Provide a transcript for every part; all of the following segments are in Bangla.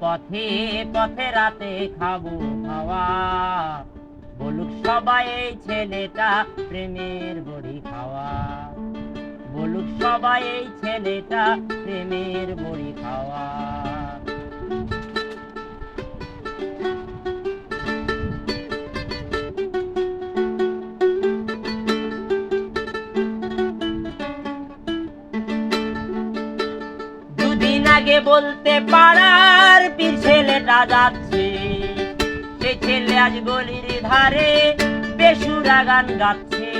পথে পথে রাতে খাব খাওয়া। বলুক সবাই এই ছেলেটা প্রেমের বড়ি খাওয়া। বলুক সবাই এই ছেলেটা প্রেমের বড়ি খাওয়া। আগে বলতে পারার পীর ছেলেটা যাচ্ছে? সে ছেলে আজ গলির ধারে বেসুরা গান গাচ্ছে।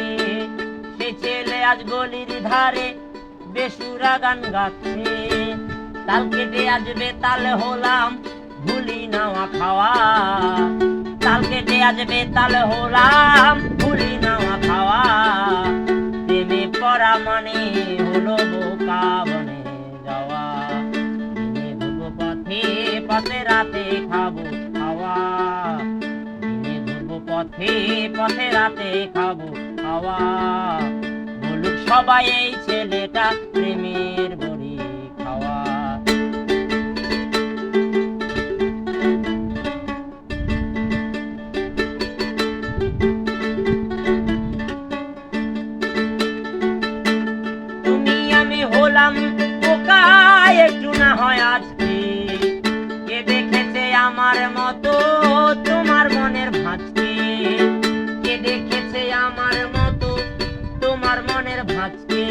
সে ছেলে আজ গলির ধারে বেসুরা গান গাচ্ছে। তাল কেটে আসবে, তালে হলাম, ভুলি নাওয়া খাওয়া। তাল কেটে আসবে, তালে হলাম, ভুলি নাওয়া খাওয়া। প্রেমে পড়া মানে হলো বোকা বনে যাওয়া। পথে রাতে খাব খাওয়া। দিনে ঘুরবো পথে পথে রাতে খাব খাওয়া। বলুক সবাই এই ছেলেটা প্রেমের বড়ি খাওয়া। তুমি আমি হলাম পোকা একটু না হয় মতো তোমার মনের ভাঁজকে কে দেখেছে আমার মতো তোমার মনের ভাঁজকে